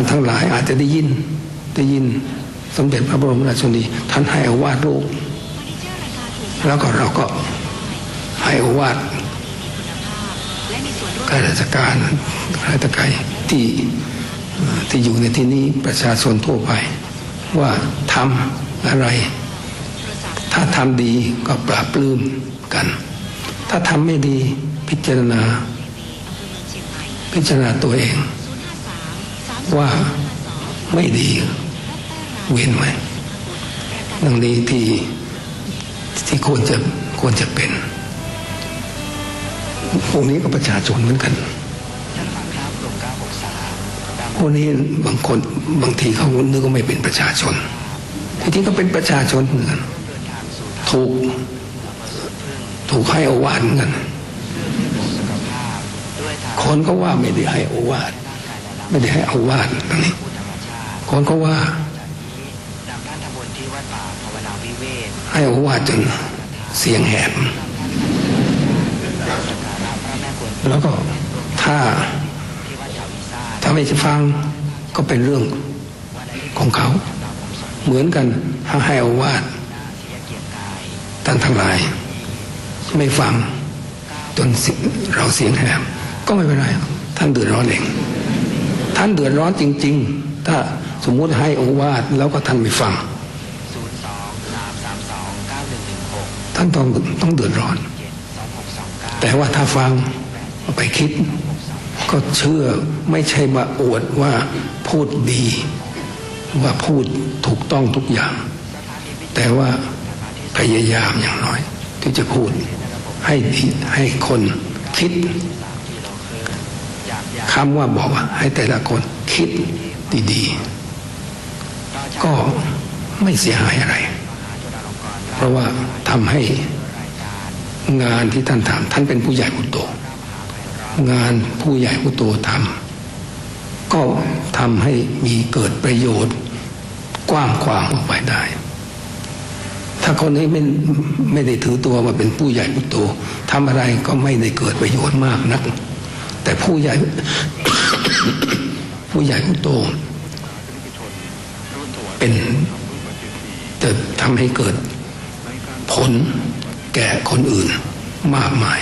านทั้งหลายอาจจะได้ยินได้ยินสมเด็จพระบรมราชชนีท่านให้อาวาสลูกแล้วก็เราก็ให้อาวาสและมีส่วนร่วมข้าราชการข้าราชการที่ที่อยู่ในที่นี้ประชาชนทั่วไป ว่าทำอะไร ถ้าทำดีก็ปราบปลื้มกัน ถ้าทำไม่ดีพิจารณา พิจารณาตัวเอง ว่าไม่ดี เว้นไว้ดังนี้ที่ที่ควรจะควรจะเป็นพวกนี้ก็ประชาชนเหมือนกันพวกนี้บางคนบางทีเขานึกว่าไม่เป็นประชาชนที่จริงก็เป็นประชาชนเหมือนกันถูกถูกให้อวาทเหมือนกันสุขภาด้วยทางคนก็ว่าไม่ได้ให้อวาท ไม่ได้ให้โอวาทตรงนี้ผู้ธรรมชาติคนก็ว่าว่าให้โอวาทจนเสียงแหบแล้วก็ถ้า ถ้าไม่จะฟังก็เป็นเรื่องของเขา เหมือนกันถ้าให้อวาทหน้าเสียเกียรติกายท่านทั้งหลาย ไม่ฟังจนเราเสียงแหบก็ไม่เป็นไร ท่านเดือดร้อนเอง ท่านเดือดร้อนจริง ๆ ถ้าสมมุติให้โอวาทแล้วก็ท่านไม่ฟัง02 332 9116ท่านต้องต้องเดือดร้อน2629แต่ว่าถ้าฟังเอาไปคิด ก็เชื่อไม่ใช่มาอวดว่าพูดดี ว่าพูดถูกต้องทุกอย่าง แต่ว่าพยายามอย่างน้อย ที่จะพูดให้ดีให้คนคิด คำว่าบอกว่าให้แต่ละคนคิดดีๆ ก็ไม่เสียหายอะไร เพราะว่าทำให้งานที่ท่านทำท่านเป็นผู้ใหญ่ผู้โต งานผู้ใหญ่ผู้โตทำก็ทำให้มีเกิดประโยชน์กว้างขวางออกไปได้ ถ้าคนนี้ไม่ไม่ได้ถือตัวมาเป็นผู้ใหญ่ผู้โตทำอะไรก็ไม่ได้เกิดประโยชน์มากนัก แต่ผู้ใหญ่ ผู้ใหญ่ผู้โต เป็นจะทำให้เกิดผลแก่คนอื่นมากมาย